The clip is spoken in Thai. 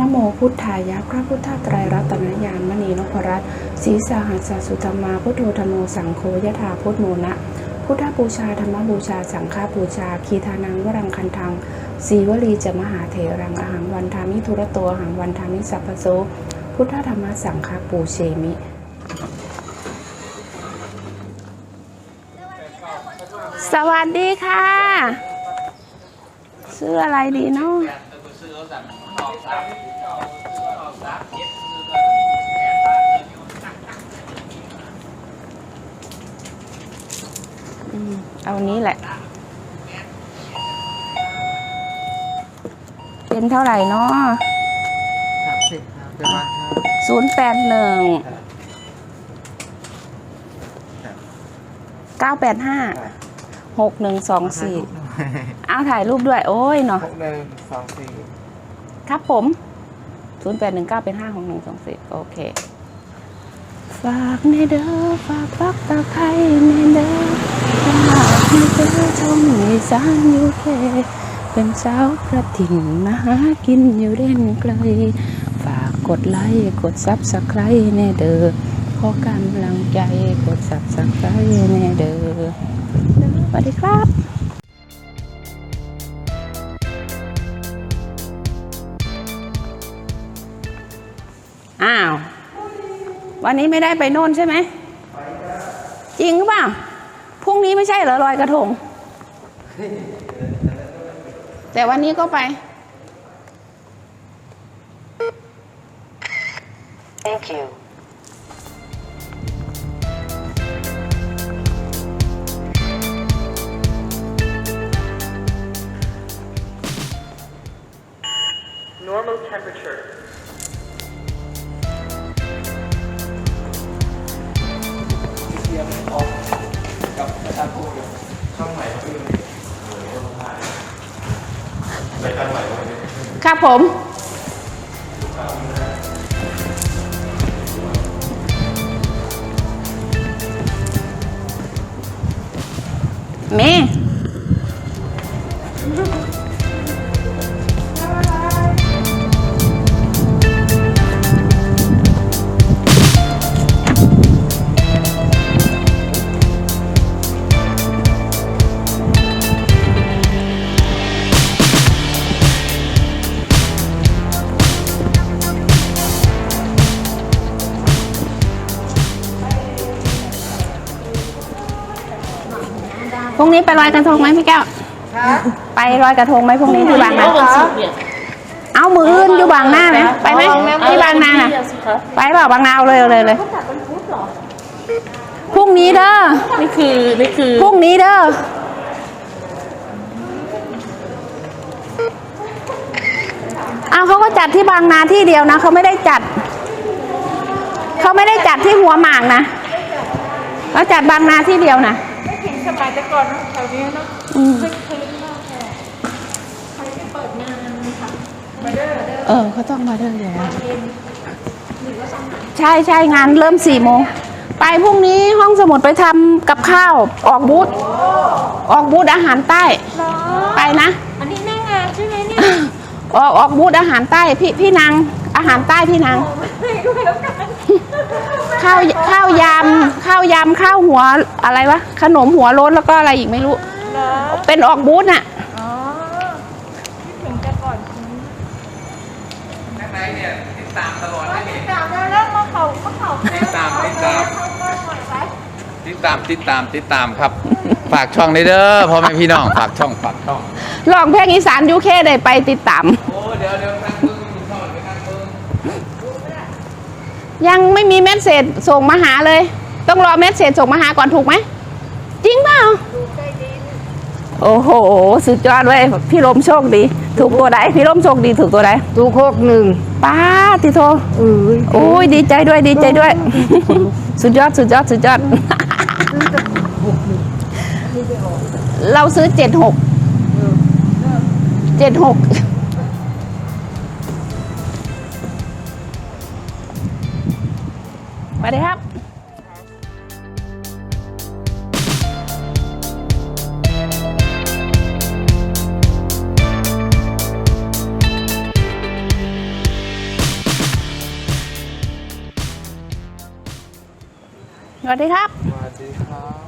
นโมพุทธายะพระพุทธไตรรัตนญาณมณีนพรัตน์ศีสาหัสสุธรรมาพุทโธธโมสังโฆยถาพุทโมนะ พุทธบูชาธรรมบูชาสังฆบูชา คีทานังวรังคันทังสีวลีจะมหาเถรังอหังวันทามิทุระโตอหังวันทามิสัพพโสพุทธธรรมสังฆปูเชมิสวัสดีค่ะ ซื้ออะไรดีเนาะ อืมเอานี้แหละ เป็นเท่าไหร่เนาะสามสิบครับประมาณครับศูนย์แปดหนึ่งเก้าแปดห้าหกหนึ่งสองสี่ เอาถ่ายรูปด้วย โอ้ยเนาะหกหนึ่งสองสี่ครับผม0 8 1 9เป็น5 6 1 2 4โอเค ฝากในเด้อฝากปักตะไคร้ในเด้อฝากในเด้อชมอีสานอยู่เคเป็นสาวกระถิ่นมาหากินอยู่เด่นไกล ฝากกดไลค์กดซับสไครต์ในเด้อขอกำลังใจกดซับสไครต์ในเด้อสวัสดีครับ อ้าว วันนี้ไม่ได้ไปโน่นใช่ไหมจริงหรือเปล่าพรุ่งนี้ไม่ใช่เหรอลอยกระทง แต่วันนี้ก็ไป Thank you. Normal temperature. เทียมออกกับประชาชนช่องใหม่ก็ยังรายการใหม่ครับผมเม พรุ่งนี้ไปลอยกระทงไหมพี่แก้วไปลอยกระทงไหมพรุ่งนี้ที่บางนาเอามืออื่นอยู่บางหน้าไหมไปไหมที่บางนาน่ะ ไปเปล่าบางนาเอาเลยเอาเลยเลยพรุ่งนี้เด้อนี่คือนี่คือพรุ่งนี้เด้อเอาเขาก็จัดที่บางนาที่เดียวนะเขาไม่ได้จัดเขาไม่ได้จัดที่หัวหมากนะเขาจัดบางนาที่เดียวนะ สมัยแต่ก่อนแถวนี้เนาะอืมเคยมากเลยใครที่เปิดงานค่ะเออเขาต้องมาเด้ออยู่แล้วใช่ใช่งานเริ่มสี่โมงไปพรุ่งนี้ห้องสมุดไปทำกับข้าวออกบูธออกบูธอาหารใต้เหรอไปนะ อันนี้แม่งานใช่ไหมเนี่ยออกออกบูธอาหารใต้พี่พี่นางอาหารใต้พี่นางไม่ด้วยแล้วกัน ข้าวข้าวยำข้าวยำข้าวหัวอะไรวะขนมหัวโล้นแล้วก็อะไรอีกไม่รู้ เหรอเป็นออกบูธน่ะ อ๋อคิดถึงแต่ก่อนคุณข้างในเนี่ยติดตามตลอดเลยตินี่ดตามแล้วแล้วมาเขามาเขาติดตามติดตามหน่อยไปติดตามติดตามติดตามครับ ฝากช่องได้เด้อพ่อแม่พี่น้องฝากช่องฝากช่อง ลองเพลงอีสานยูเคได้ไปติดตาม โอ้เดี๋ยวเดี๋ยวนั่งเบิ้งทอดไปนั่งเบิ้ง ยังไม่มีเมสเซจส่งมาหาเลย ต้องรอเมสเซจส่งมาหาก่อนถูกไหม จริงเปล่าโอ้โห สุดยอดเว้ยพี่ลมโชคดี ถูกตัวใดพี่ลมโชคดีถูกตัวใดตูโคกหนึ่งป้าติโทเออโอ้ยดีใจด้วยดีใจด้วย สุดยอดสุดยอดสุดยอด เราซื้อเจ็ดหกเจ็ดหก มาเลยครับสวัสดีครับ สวัสดีครับ